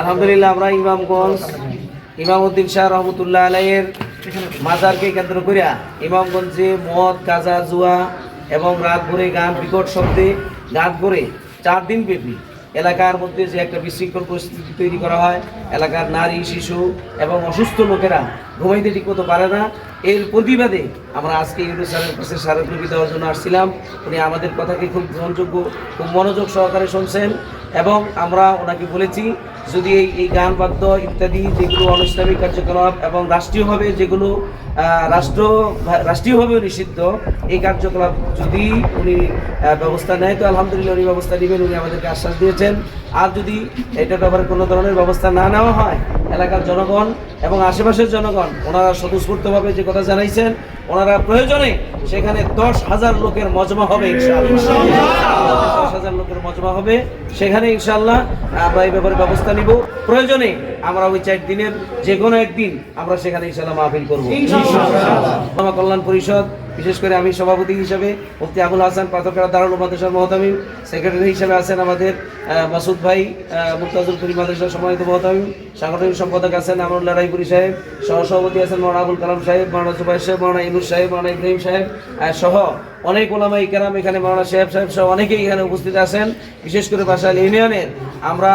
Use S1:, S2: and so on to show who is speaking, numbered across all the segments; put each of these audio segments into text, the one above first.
S1: আলহামদুলিল্লাহ, আমরা ইমামগঞ্জ, ইমামউদ্দিন শাহ রহমতুল্লাহ আলাইয়ের মাজারকে কেন্দ্র করিয়া ইমামগঞ্জে মদ, গাঁজা, জুয়া এবং রাত ভরে গান, বিকট শব্দে গান করে চার দিন ব্যাপী এলাকার মধ্যে যে একটা বিশৃঙ্খল পরিস্থিতি তৈরি করা হয়, এলাকার নারী, শিশু এবং অসুস্থ লোকেরা ঘুমাইতে ঠিক মতো পারে না, এর প্রতিবাদে আমরা আজকে ইউনুস স্যারের কাছে স্মারকলিপি দেওয়ার জন্য আসছিলাম। উনি আমাদের কথাকে খুব গ্রহণযোগ্য, খুব মনোযোগ সহকারে শুনছেন এবং আমরা ওনাকে বলেছি যদি এই এই গান, বাদ্য ইত্যাদি যেগুলো অনিসলামিক কার্যকলাপ এবং রাষ্ট্রীয়ভাবে যেগুলো রাষ্ট্র রাষ্ট্রীয়ভাবে নিষিদ্ধ, এই কার্যকলাপ যদি উনি ব্যবস্থা নেয়, তো আলহামদুলিল্লাহ উনি ব্যবস্থা নেবেন, উনি আমাদেরকে আশ্বাস দিয়েছেন। আর যদি এটার ব্যাপারে কোনো ধরনের ব্যবস্থা না নেওয়া হয়, এলাকার জনগণ এবং আশেপাশের জনগণ, ওনারা স্বতঃস্ফূর্তভাবে যে কথা জানাইছেন, ওনারা প্রয়োজনে সেখানে দশ হাজার লোকের মজমা হবে, ইনশাআল্লাহ। হাজার লোকের মজমা হবে। সেখানে ইনশাল্লাহ আমরা এই ব্যাপারে ব্যবস্থা নিব। প্রয়োজনে আমরা ওই চার দিনের যে কোনো একদিন আমরা সেখানে ইনশাল্লাহ মাহফিল করব। মামা কল্যাণ পরিষদ বিশেষ করে আমি সভাপতি হিসেবে মুফতি আবুল হাসান পাথরকারা দারুল মাদ্রাসার মহতামিম সেক্রেটারি হিসাবে আছেন আমাদের মাসুদ ভাই মুক্তাজুল করিম মাদ্রাসার সম্মানিত মহতামিম। সাংগঠনিক সম্পাদক আছেন আমরুল্লাহ রায়পুরি সাহেব, সহসভাপতি আছেন মৌলানা আবুল কালাম সাহেব মৌলানা জুবাইর সাহেব মৌলানা ইনুস সাহেব মৌলানা ইব্রাহিম সাহেব সহ অনেক ওলামা ইকারাম এখানে মৌলানা সাহেব সাহেব সহ অনেকেই এখানে উপস্থিত আছেন। বিশেষ করে বাসাইল ইউনিয়নের আমরা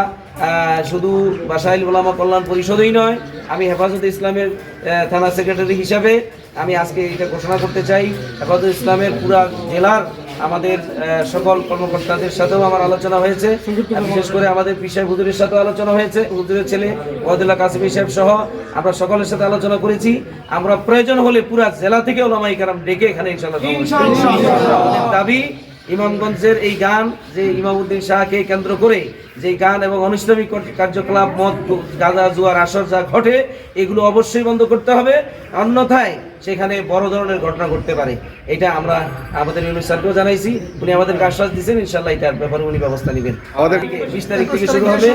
S1: শুধু বাসাইল ওলামা কল্যাণ পরিষদই নয়, আমি হেফাজত ইসলামের থানা সেক্রেটারি হিসাবে আমি আজকে এটা ঘোষণা করতে চাই। হেফাজত ইসলামের পুরা জেলার আমাদের সকল কর্মকর্তাদের সাথেও আমার আলোচনা হয়েছে। বিশেষ করে আমাদের পিসাই হুজুরের সাথেও আলোচনা হয়েছে। হুজুরের ছেলে ওয়াদুল্লাহ কাসিমি সাহেব সহ আমরা সকলের সাথে আলোচনা করেছি। আমরা প্রয়োজন হলে পুরা জেলা থেকে ওলামাই কারাম ডেকে এখানে ইনশাল্লাহ দিবো। ইমামগঞ্জের এই গান যে ইমামউদ্দিন শাহকে কেন্দ্র করে যে গান এবং অনুষ্ঠানিক কার্যকলাপ মদ গাঁজা জুয়ার আসর যা ঘটে এগুলো অবশ্যই বন্ধ করতে হবে। অন্যথায় সেখানে বড় ধরনের ঘটনা ঘটতে পারে। এটা আমরা আমাদের ইউনুস স্যারকেও জানাইছি। উনি আমাদেরকে আশ্বাস দিয়েছেন ইনশাল্লাহ এটার ব্যাপারে উনি ব্যবস্থা নেবেন।
S2: আমাদের-
S1: বিশ তারিখ থেকে শুরু হবে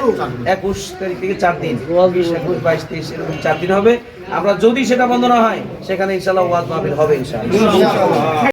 S1: একুশ তারিখ থেকে চার দিন। বিশ একুশ বাইশ তেইশ এরকম চার দিন হবে। আমরা যদি সেটা বন্ধ না হয় সেখানে ইনশাল্লাহ ওয়াজ মাহফিল হবে ইনশাল্লাহ